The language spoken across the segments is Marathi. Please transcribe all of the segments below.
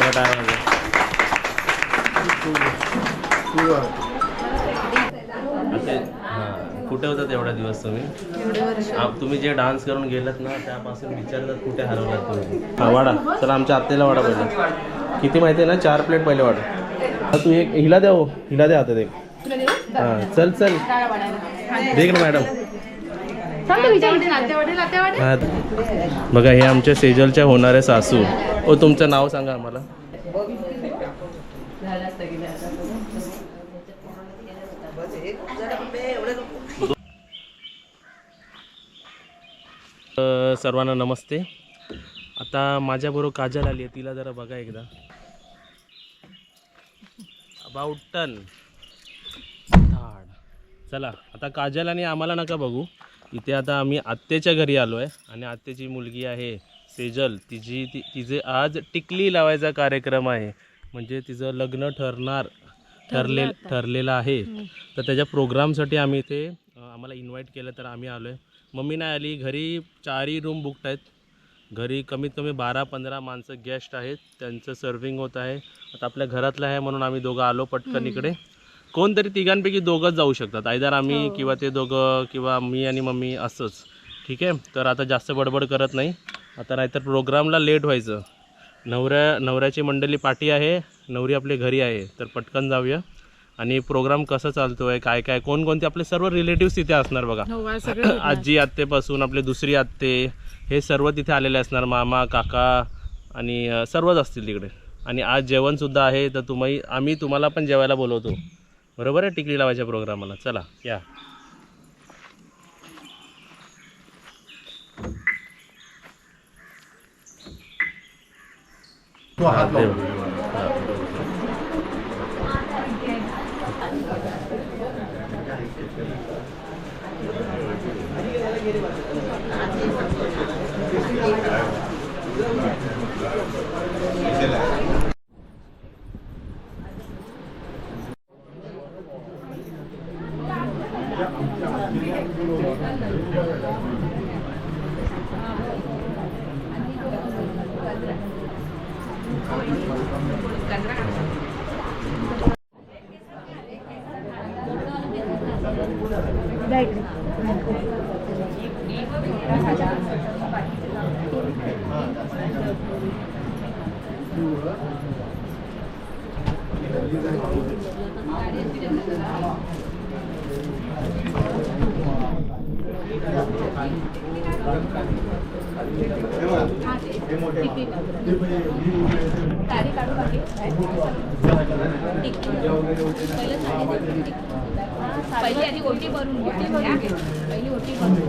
त्या टायमाला असे हां कुठे होतात एवढ्या दिवस तुम्ही? आप- तुम्ही जे डान्स करून गेलात ना त्यापासून विचारतात कुठे हरवलात तुम्ही? हा वाडा. चला आमच्या आत्याला वाडा पहिले. किती माहिती आहे ना चार प्लेट पहिले वाडा. हा, तू एक हिला द्या हो. हिला द्या हातात एक हां चल चल. देख ना मॅडम. बघा हे आमच्या सेजलच्या होणाऱ्या सासू. ओ तुमचं नाव सांगा आम्हाला. सर्वांना नमस्ते. आता माझ्याबरोबर काजल आली आहे. तिला जरा बघा एकदा. अबाउट टन झाड. चला आता काजल आणि आम्हाला नका बघू. इथे आता आम्ही आत्तेच्या घरी आलो आहे आणि आत्तेची मुलगी आहे सेजल तिची ती तिचे आज टिकली लावायचा कार्यक्रम आहे. म्हणजे तिचं लग्न ठरणार ठरले ठरलेलं आहे. तर त्याच्या प्रोग्रामसाठी आम्ही इथे आम्हाला इन्व्हाइट केलं तर आम्ही आलो आहे मम्मी नाही आली घरी चारही रूम बुकड आहेत. घरी कमीत कमी बारा पंधरा माणसं गेस्ट आहेत. त्यांचं सर्विंग होत आहे. आता आपल्या घरातलं आहे म्हणून आम्ही दोघं आलो पटकन इकडे. कोणतरी तिघांपैकी दोघंच जाऊ शकतात. आयदर आम्ही किंवा ते दोघं किंवा मी आणि मम्मी असंच. ठीक आहे? तर आता जास्त बडबड करत नाही. आता नाहीतर प्रोग्रामला लेट व्हायचं. नवऱ्या नवऱ्याची मंडळी पाठी आहे. नवरी आपली घरी आहे. तर पटकन जाऊया. आणि प्रोग्राम कसं चालतो आहे काय काय कोणकोणते आपले सर्व रिलेटिव्स तिथे असणार बघा. आजी आत्तेपासून आपले दुसरी आत्ते हे सर्व तिथे आलेले असणार. मामा काका आणि अ, सर्वच असतील तिकडे. आणि आज जेवणसुद्धा आहे तर तुम्ही आम्ही तुम्हाला पण जेवायला बोलवतो. बरोबर आहे? टिकली लावायच्या प्रोग्रामाला. चला या हा, ते बघ. हा. पहिली आधी ओटी भरून पहिली ओटी भरून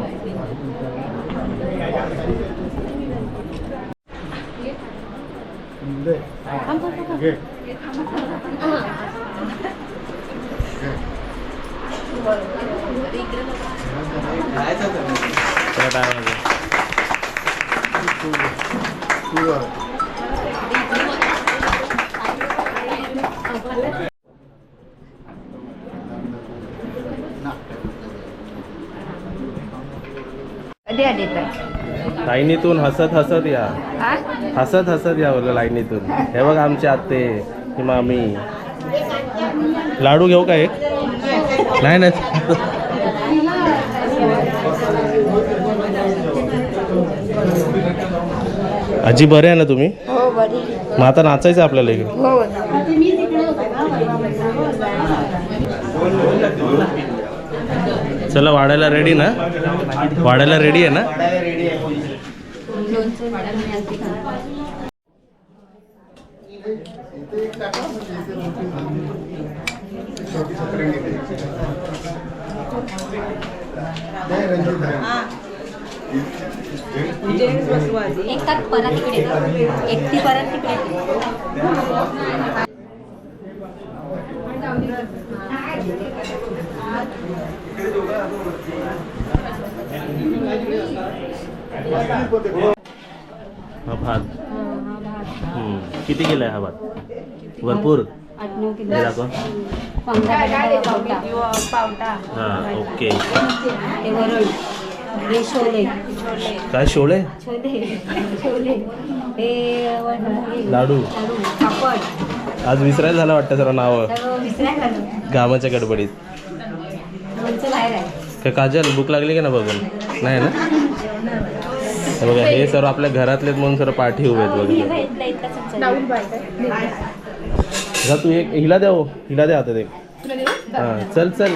कधी आली तर? लाईनीतून हसत हसत या. हा हसत हसत या बोललं लाईनीतून. हे बघ आमचे आत्ते ही मामी लाडू घेऊ का एक? नाही नाही. आजी बरे आहे ना तुम्ही? हो मग आता नाचायचं आपल्याला इकडे? चला वाढायला रेडी ना? वाढायला रेडी आहे ना? एक परत तिकडे एकटी परत तिकडे हा भात. हम्म. किती केलाय हा भात? भरपूर? आठ नऊ हे दाखव. पावटा हा ओके. ते वरण हे छोले काय शोळे छोले छोले हे वरण लाडू. लाडू पापड आज विसरायला झालं वाटतं सर्व नावं. सगळं विसरायला लागलं. गावाच्या गडबडीत. लोणचं बाहेर आहे. काय काजल भूक लागली का ना बघून? नाही ना? बघा हे सर्व आपल्या घरातलेच म्हणून सर्व पाठी उभे आहेत बघा. जा तू एक हिला द्या हो हिला द्या आता एक हा चल चल.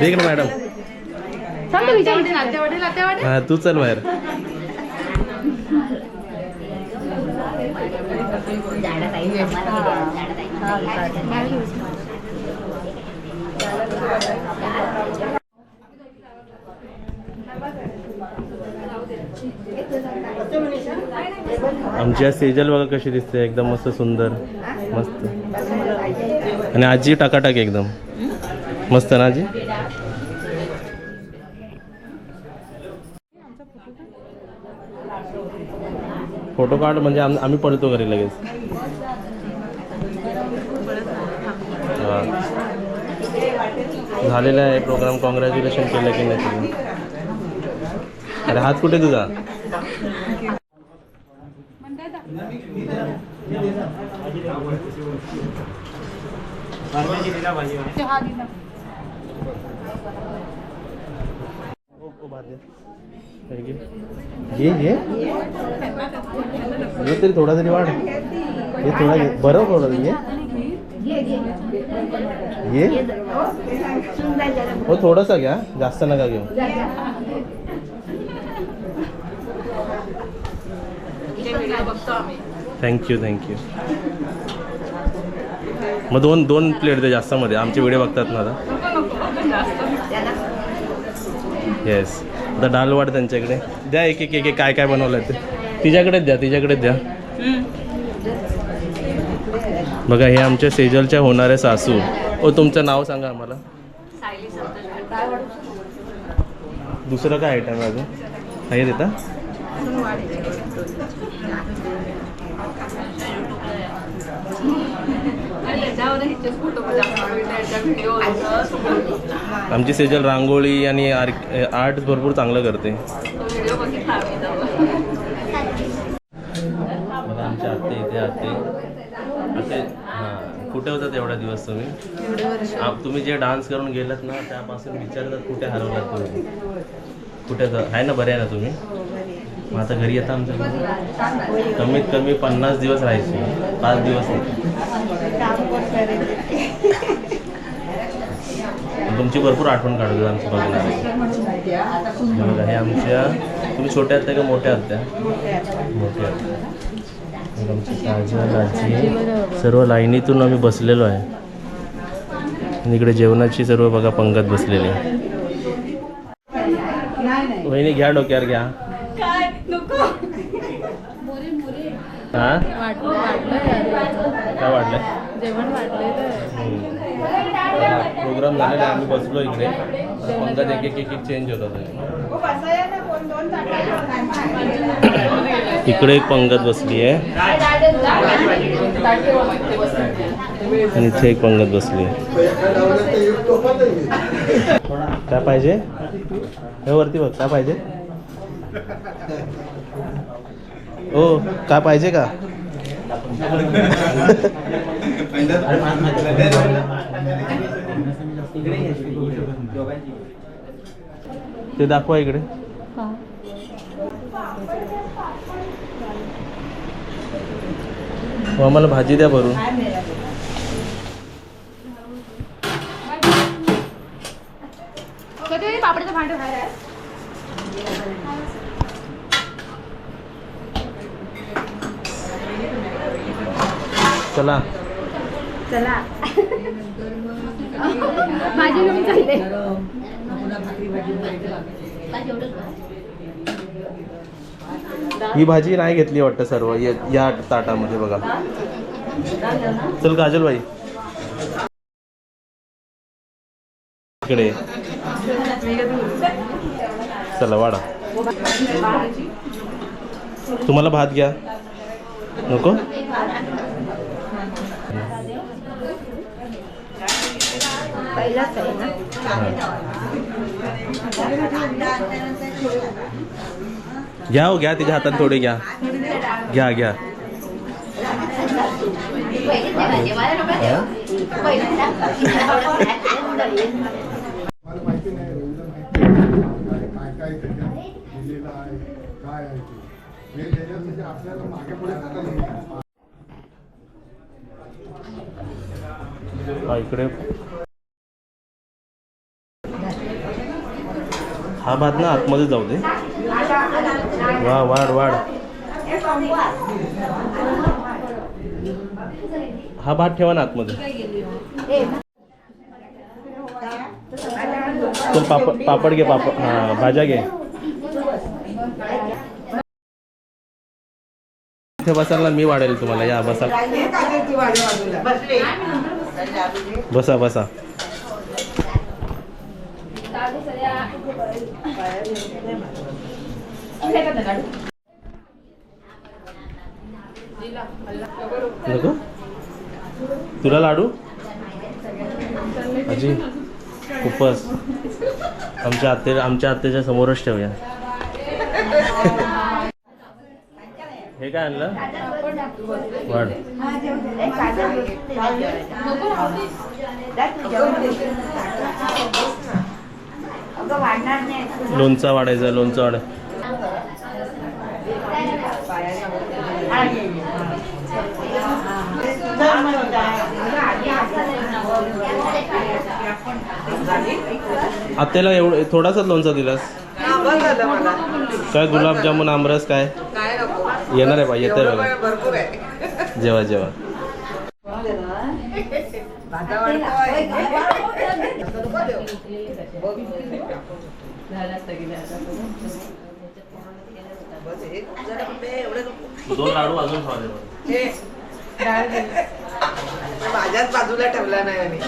देख ना मॅडम. हा तू चल बाहेर झाडं पाहिजे, झाडं पाहिजे. आमची आज सेजल बघा कशी दिसते एकदम मस्त सुंदर मस्त. आणि आजी टाकाटाक एकदम. मस्त ना आजी? फोटो काढ म्हणजे आम्ही पडतो घरी लगेच. झालेला आहे प्रोग्राम कॉंग्रॅच्युलेशन केलं की नाही तुम्ही अरे हात कुठे तुझा? ये ये? ये तरी थोडा तरी वाढ ये थोडा बरं थोडा ये? ये? हो थोडंसं घ्या जास्त नका घेऊ थँक्यू थँक्यू मग दोन दोन प्लेट दे जास्तमध्ये. आमचे व्हिडिओ बघतात ना आता. येस आता डाल वाढ त्यांच्याकडे. द्या एक एक एक काय काय बनवलं ते. तिच्याकडेच द्या तिच्याकडेच द्या. बघा हे आमच्या सेजलच्या होणाऱ्या सासू. ओ तुमचं नाव सांगा आम्हाला. दुसरं काय आयटम आहे अजून? आहे देता आमची सेजल रांगोळी आणि आर्ट आर्ट भरपूर चांगलं करते. बघा आमच्या आत्ते इथे आत्ते. आत्ते हां कुठे होतात एवढा दिवस तुम्ही? तुम्ही जे डान्स करून गेलात ना त्यापासून विचारतात कुठे हरवलात तुम्ही? कुठे आहे ना बरे आहे ना तुम्ही? मग आता घरी येता आमच्या कमीत कमी पन्नास दिवस राहायचे. पाच दिवस तुमची भरपूर आठवण काढतो आमची बघणार हे आमच्या तुम्ही छोट्या आत्या का मोठ्या आत्या मोठ्या आमची काजल आजी सर्व लाईनीतून आम्ही बसलेलो आहे. इकडे जेवणाची सर्व बघा पंगत बसलेली आहे. वहिनी घ्या डोक्यावर घ्या. हा? काय वाटलं? जेवण प्रोग्राम झालेला आहे, आम्ही बसलो इकडे. पंगत एक एक एक एक चेंज होत होते. इकडे एक पंगत बसली आहे. आणि इथे एक पंगत बसली आहे. काय पाहिजे? हे वरती बघ काय पाहिजे? हो काय पाहिजे का? ते दाखवा इकडे. आम्हाला भाजी द्या भरून. पापडीचं भांड बाहेर आहे चला. चला. माझी घेऊन चालले. ही भाजी नाही घेतली वाटतं सर्व. या या ताटामध्ये बघा. चल काजल बाई इकडे. चला वाडा तुम्हाला भात घ्या. नको? पहिलाच आहे ना? घ्या हो घ्या तिच्या हातात थोडे घ्या. घ्या घ्या. इकडे माहिती नाही रवींद्र माहिती आहे. काय काय त्याच्यात दिलेलं आहे काय आहे ते हे त्याच्यात म्हणजे आपल्याला मागे पुढे करता नाही हा इकडे हा भात ना आतमध्ये जाऊ दे. वा वाढ वाढ. हा भात ठेवा ना आतमध्ये. चल पापड पापड घे पापड. हा भाज्या घे. इथे बसाल ना मी वाढेल तुम्हाला. या बसा. बसा बसा. नको तुला लाडू? अजी खूपच. आमच्या आत्ते आमच्या आत्तेच्या समोरच ठेवूया. हे काय आणलं? वाढ लोणचा वाढायचा लोणचं वाढ. आत्याला एवढं थोडासाच लोणचा दिलास? बरं झालं मला काय गुलाबजामुन आमरस काय? येणार आहे बा येते जेव्हा जेव्हा दोन लाडू अजून. माझ्याच बाजूला ठेवला नाही आणि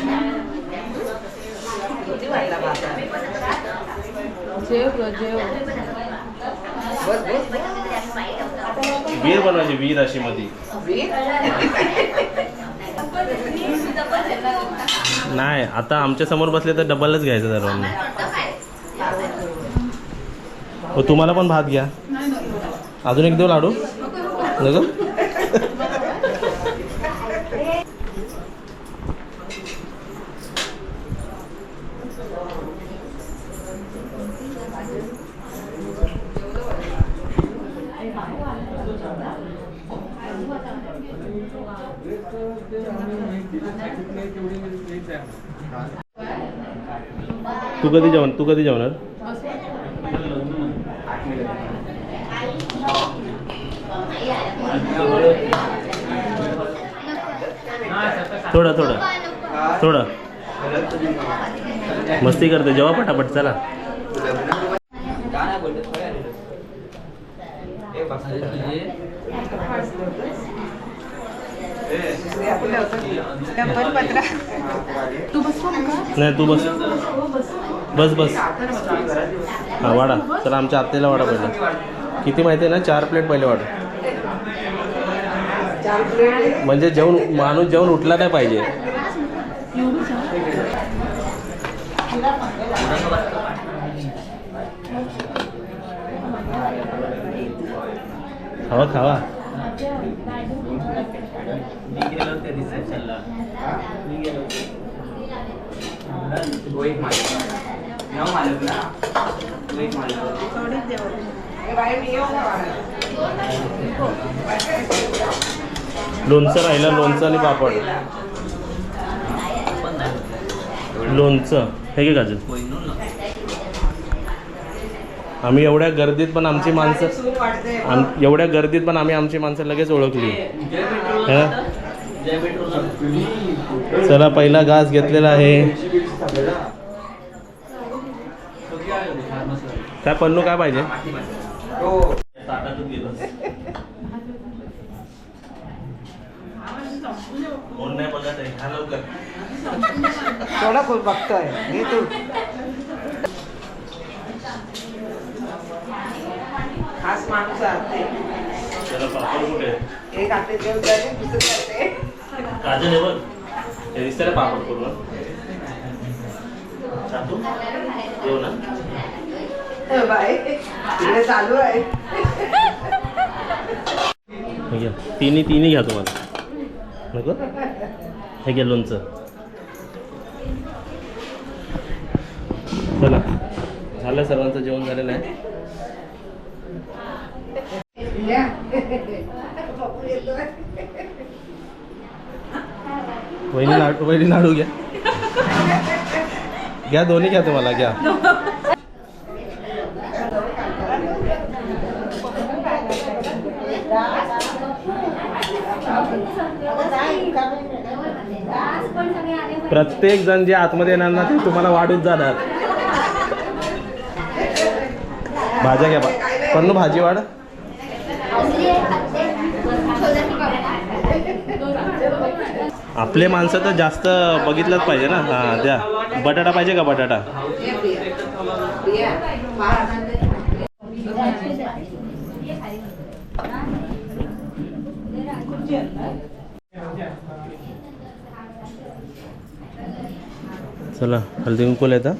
वीर बनवायची वीर अशी मध्ये वीर? नाही आता आमच्यासमोर बसले तर डबलच घ्यायचं सर्वांना हो, तुम्हाला पण भात घ्या. अजून एक देऊ लाडू? नगर? तू कधी जेवण तू कधी जेवणार? थोडं थोडं. थोडं. मस्ती करते. जेव्हा पटापट चला. नाही तू बस. बस बस. हा वाडा चला आमच्या आत्याला वाडा पडला किती माहिती आहे ना? चार प्लेट पहिले वाडा म्हणजे जेवण माणूस जेवण उठला नाही पाहिजे. खावा खावा. मी लोणचं राहिलं लोणचं आणि पापड. लोणचं. हे घे गाजल आम्ही एवढ्या गर्दीत पण आमची माणसं एवढ्या गर्दीत पण आम्ही आमची माणसं लगेच ओळखली. है? चला पहिला घास घेतलेला आहे. काय पन्नू काय पाहिजे? थोडा कोण बघतोय. घे तू. खास माणूस आहे त्याला पापड कुठे आहे? एक हाते जेवण जाते दुसरं जाते काजल आहे बघ. दिसतं ना पापड पूर्ण येऊ ना. बाय. तिकडे चालू आहे. हे घ्या. तिन्ही तिन्ही घ्या तुम्हाला. नको? हे घ्या लोणचं. चला. झालं सर्वांचं जेवण झालेलं आहे. वहिनी लाडू वहिनी लाडू घ्या. घ्या दोन्ही घ्या तुम्हाला घ्या. प्रत्येक जण जे आतमध्ये येणार ना ते तुम्हाला वाढूच जाणार. भाज्या घ्या बा. पण भाजी वाढ. आपले माणसं तर जास्त बघितलंच पाहिजे ना. हां द्या. बटाटा पाहिजे का बटाटा? चला हल्दी कुंकू येतं.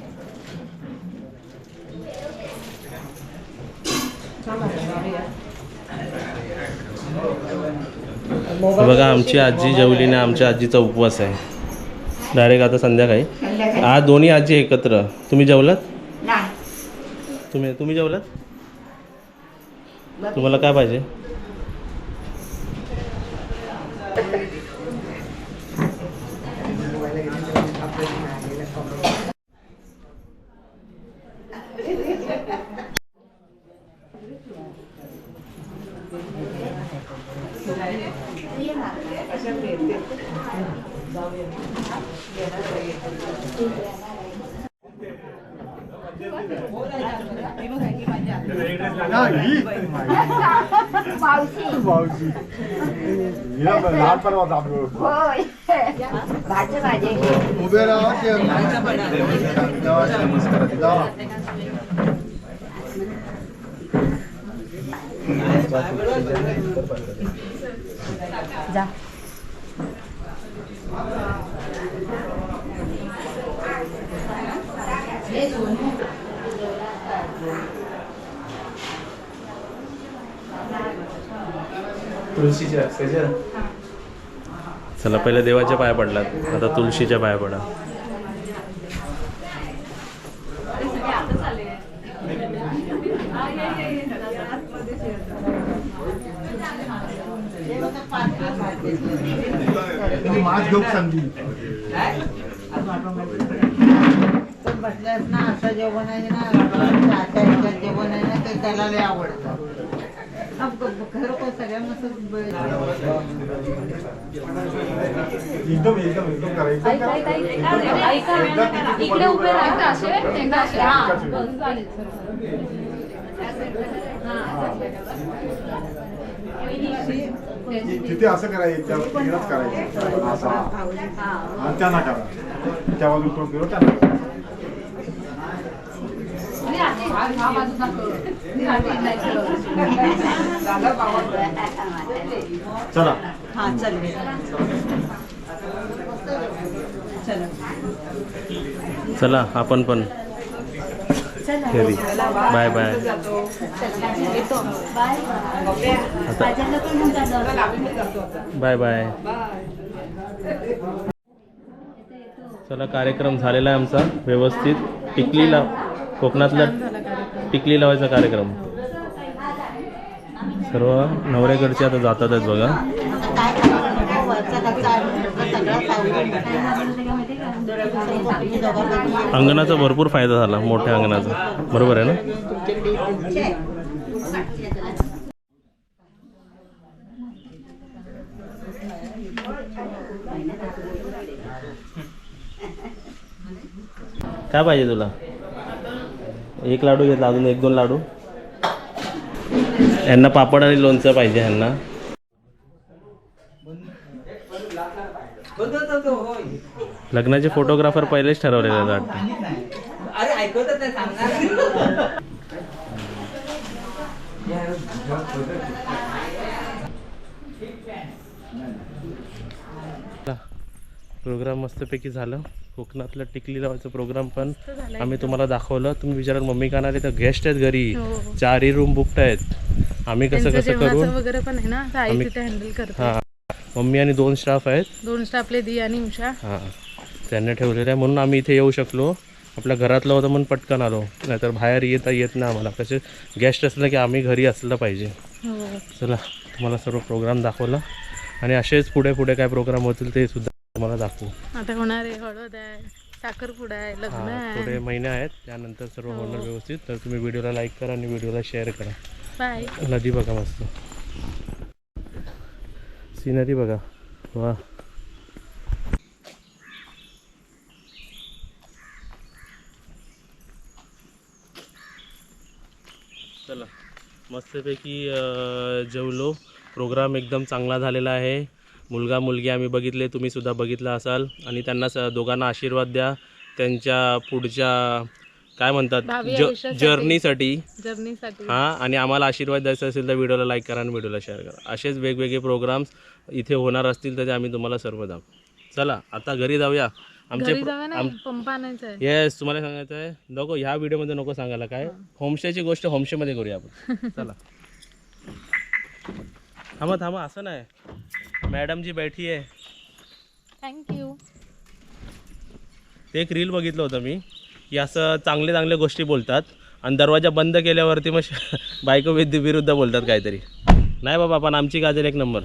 बघा आमची आजी जेवली नाही आमच्या आजीचा उपवास आहे. डायरेक्ट आता संध्याकाळी. आज दोन्ही आजी एकत्र. तुम्ही जेवलात? तुम्ही तुम्ही जेवलात? तुम्हाला काय पाहिजे? ना, ही. मावशी हिला लहान परवा दाबलो उभे राहा ते जावा. चला पहिले देवाच्या पाया पडलात. आता तुळशीच्या पाया पडा. मास्क घेऊन सांगली बसल्यास ना असं जेवण आहे ना आता जेवण आहे ना ते त्याला लय आवडतं. अब खरोखर सगळ्यांना असं ब- एकदम एकदम एकदम करा एकदम करा. इकडे उभे राहा. असे एकदा असे हा. बस, चालेल, चालेल. तिथे असं करायचं त्या तिकडेच करायचं. असं. आणि त्यांना करा. त्या बाजून तोंड फिरव त्यांना करा. चला हा चल. चला आपण पण. घरी. Bye bye. Bye bye. चला कार्यक्रम झालेला आहे आमचा. व्यवस्थित. टिकली लाव. कोकणातला टिकली लावायचा कार्यक्रम. सर्व नवऱ्याकडचे आता जातातच बघा. अंगणाचा भरपूर फायदा झाला मोठ्या अंगणाचा. बरोबर आहे ना? काय पाहिजे तुला? एक लाडू घेतला अजून एक दोन लाडू? यांना पापड आणि लोणचं पाहिजे यांना लग्नाचे फोटोग्राफर पहिलेच ठरवलेले वाटतं. प्रोग्राम मस्तपैकी झालं. कोकणातलं टिकली लावायचं प्रोग्राम पण आम्ही तुम्हाला दाखवलं. तुम्ही विचाराल मम्मी का नाही तर गेस्ट आहेत घरी. चारही रूम बुकड आहेत. आम्ही कसं कसं करून वगैरे पण आहे ना हँडल करते. हां. मम्मी आणि दोन स्टाफ आहेत. दोन स्टाफले दी आणि उषा. हां. त्यांनी ठेवलेलं आहे म्हणून आम्ही इथे येऊ शकलो. आपल्या घरातलं होतं म्हणून पटकन आलो. नाहीतर बाहेर येता येत नाही आम्हाला. कसे गेस्ट असलं की आम्ही घरी असलं पाहिजे. हो. चला तुम्हाला सर्व प्रोग्राम दाखवला. आणि असेच पुढे पुढे काय प्रोग्राम होतील ते सुद्धा तुम्हाला दाखवू. आता होणार आहे हळद आहे साखरपुडा आहे लग्न हां आहे. पुढे महिने आहेत. त्यानंतर सर्व होणार व्यवस्थित. तर तुम्ही व्हिडिओला लाईक करा आणि व्हिडिओला शेअर करा. बाय नदी बघा मस्त. सिनरी बघा. वा. चला. मस्तपैकी जेवलो. प्रोग्राम एकदम चांगला झालेला आहे. मुलगा मुलगी आम्ही बघितले तुम्ही सुद्धा बघितला असाल. आणि त्यांना स- दोघांना आशीर्वाद द्या. त्यांच्या पुढच्या काय म्हणतात. जर्नीसाठी. जर्नीसाठी. हां आणि आम्हाला आशीर्वाद द्यायचा असेल तर व्हिडिओला लाईक करा आणि व्हिडिओला शेअर करा. असेच वेगवेगळे प्रोग्राम्स इथे होणार असतील तर ते आम्ही तुम्हाला सर्व दाखवू. चला आता घरी जाऊया. आमचे येस तुम्हाला सांगायचं आहे नको ह्या व्हिडिओमध्ये नको सांगायला. काय? होमस्टेची गोष्ट होमस्टेमध्ये करूया आपण. चला. थांबा थांबा असं नाही. मॅडम जी बैठी आहे. थँक्यू ते एक रील बघितलं होतं मी. की असं चांगले चांगले गोष्टी बोलतात. आणि दरवाजा बंद केल्यावरती मग बायको विरुद्ध विरुद्ध बोलतात काहीतरी. नाही बाबा पण आमची गाजर एक नंबर.